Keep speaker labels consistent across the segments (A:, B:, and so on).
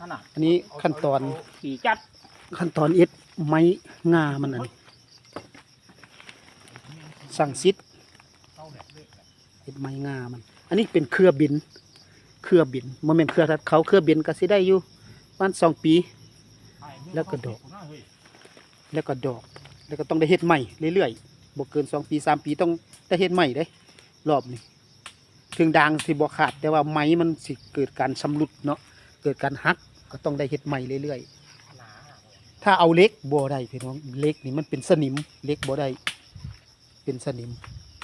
A: ขนาด
B: อันนี้ขั้นตอน
A: ขี่จัด
B: ขั้นตอนเอ็ดไม้งามันอันนี้สั่งซิดเอ็ดไม้งามัน อันนี้เป็นเครือบิน เครือบินโมเมนต์เครือทัดเขาเครือบินก็สิได้อยู่ประมาณสองปี แล้วก็ดอก แล้วก็ดอก แล้วก็ต้องได้เฮ็ดใหม่เรื่อยๆบ่เกินสองปีสามปีต้องได้เฮ็ดใหม่เด้รอบนี้ถึงด่างสิบ่ขาดแต่ว่าไม้มันสิเกิดการชำรุดเนาะ เกิดการหักก็ต้องได้เฮ็ดใหม่เรื่อยๆ ถ้าเอาเหล็กบ่ได้พี่น้องเหล็กนี่มันเป็นสนิมเหล็กบ่ได้เป็นสนิม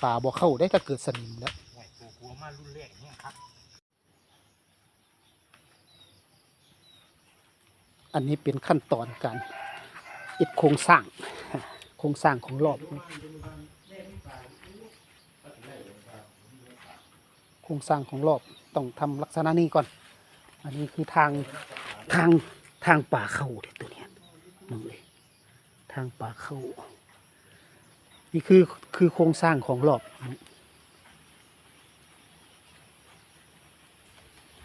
B: ป่าบ่เข้าได้ถ้าเกิดสนิมแล้ว
A: โอ้ยตัวกลัวมารุ่นแรกเนี่ยครับ
B: อันนี้เป็นขั้นตอนการเอ็ดโครงสร้างโครงสร้างของรอบโครงสร้างของรอบต้องทำลักษณะนี้ก่อน อันนี้คือทางทางทางป่าเข้าเด้อตัวเนี้ยน้องเลยทางป่าเข้า นี่คือคือโครงสร้างของรอบ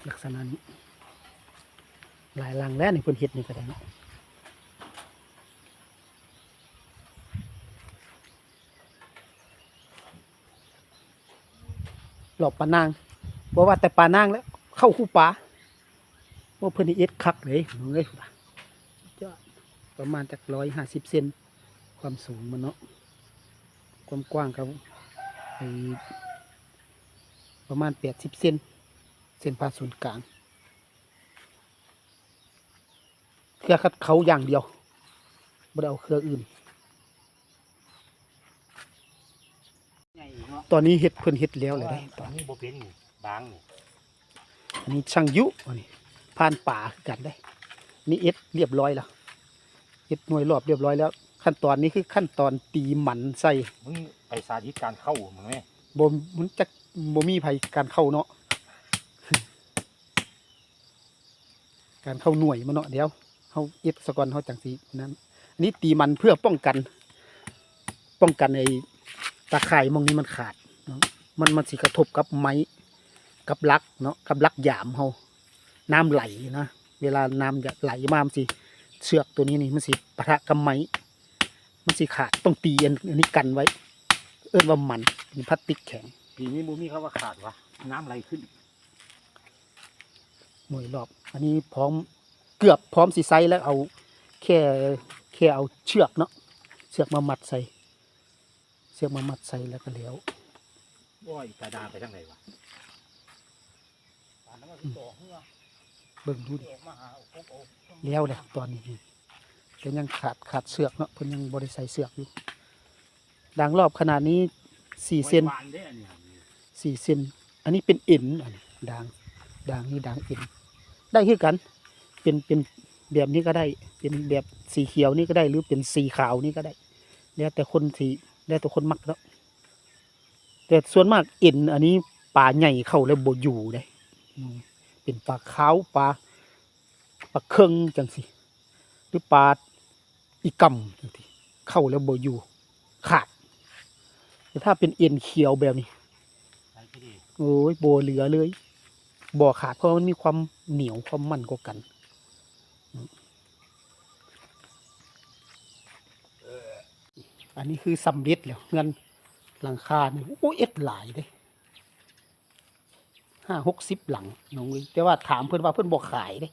B: ลักษณะนี้หลายลังแล้วในเพิ่นเฮ็ดนี่ก็ได้นะหลอบปลานางบอกว่าแต่ปลานางแล้ว เข้าคู่ปลา ว่าเพิ่นนี่เอ็ดคักเลยมึงเอ้ยว่ะสุดยอดประมาณจากร้อยห้าสิบเซนความสูงมันเนาะความกว้างก็ไอ้ประมาณแปดสิบเซนเส้นผ่าศูนย์กลางเครือคัดเขาอย่างเดียวไม่ได้เอาเครืออื่น
A: ใหญ่เนาะ
B: ตอนนี้เห็ดเพิ่นเห็ดแล้วเลยได้ต
A: ต
B: อ
A: อนน
B: นี้
A: นี้โบเป็นนี่บางนี่
B: อันนี้ช่างยุอันนี้ ผ่านป่าคือกันได้ นี่เอ็ดเรียบร้อยแล้วเอ็ดหน่วยรอบเรียบร้อยแล้ว ขั้นตอนนี้คือขั้นตอนตีหมันใส่
A: มึงไปสาธิตการเข้ามึงไหม
B: บ่มันจะบ่มีภัยการเข้าเนาะการเข้าหน่วยมันเนาะเดี๋ยวเฮาเอ็ดสะก่อนเฮาจังสีนั้นอันนี้ตีมันเพื่อป้องกัน ป้องกันไอ้ตาข่ายหมองนี้มันขาดเนาะมันมันสิกระทบกับไม้ กับลักเนาะกับลักหยามเฮา น้ำไหลนะเวลาน้ำจะไหลมามันสิเชือกตัวนี้นี่มันสิปะทะกับไม้มันสิขาดต้องตีอันอันนี้กันไว้ เอิ้นว่ามันเป็นพลาสติกแข็ง
A: ปีนี้บูมีเขาว่าขาดวะน้ำไหลขึ้น
B: หน่วยรอบ อันนี้พร้อมเกือบพร้อมสิไซแล้วเอาแค่แค่เอาเชือกเนาะเชือกมามัดใส่ เชือกมามัดใส่แล้วก็แล้ว
A: โอ้ยกระดาไปทางไหนวะตอนนั้นมันต่อเหือ
B: เบิ่งดูดิแล้วเลยตอนนี้แต่ยังขาดขาดเสือกเนาะเพิ่นยังบริใส่เสือกอยู่ดังรอบขนาดนี้สี่เซนสี่เซนอันนี้เป็นเอ็นอันด่างด่างนี่ด่างเอ็นได้คือกัน เป็นเป็นแบบนี้ก็ได้ เป็นแบบสีเขียวนี่ก็ได้ หรือเป็นสีขาวนี่ก็ได้แล้วแต่คนสีแล้วแต่คนมักแล้วแต่ส่วนมากเอ็นอันนี้ปลาใหญ่เข้าแล้วบ่อยู่ได้อืม เป็นปลาขาวปลาปลาเคิงจังสิหรือปลาอีกำจังสิเข้าแล้วบ่อยู่ขาดแต่ถ้าเป็นเอ็นเขียวแบบนี้โอ้ยโบเหลือเลยบ่อขาดเพราะมันมีความเหนียวความมันกว่ากันอันนี้คือสำเร็จแล้วเงินหลังคาเนี่ยโอ้เอ็ดหลายเด้ ห้าหกสิบหลังน้องเอ้ยแต่ว่าถามเพื่อนว่าเพื่อนบอกขายเด้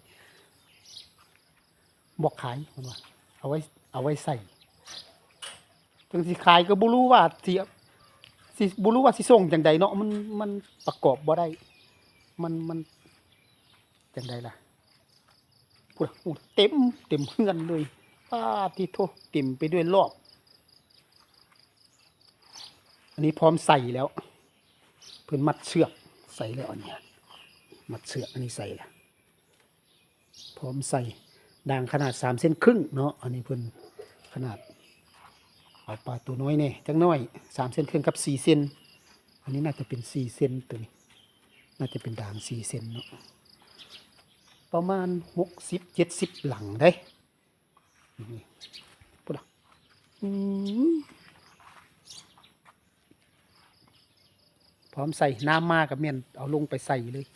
B: บอกขายเพื่อนว่าเอาไว้เอาไว้ใส่จังสิขายก็บ่รู้ว่าสิสิบ่รู้ว่าสิส่งจังใดเนาะมันมันประกอบบ่ได้ มันมันจังใดล่ะพูดอะอู้เต็มเต็มเฮือนเลยป้าที่โทเต็มไปด้วยรอบ อันนี้พร้อมใส่แล้วเพิ่อนมัดเชือก ใส่แล้วอันเนี้ยมัดเชือกอันนี้ใส่ล้วพร้อมใส่ด่างขนาดสามเส้นครึ่งเนาะอันนี้เพิ่นขนาดเอาปลาตัวน้อยเนี่ยจังน้อยสามเส้นครึ่งกับสี่เส้นอันนี้น่าจะเป็นสี่เส้นตัวนี้น่าจะเป็นด่างสี่เส้นเนาะประมาณหกสิบเจ็ดสิบหลังได้นี่ปุ๊ดอะอืม พร้อมใส่น้ำมากับเมียนเอาลงไปใส่เลย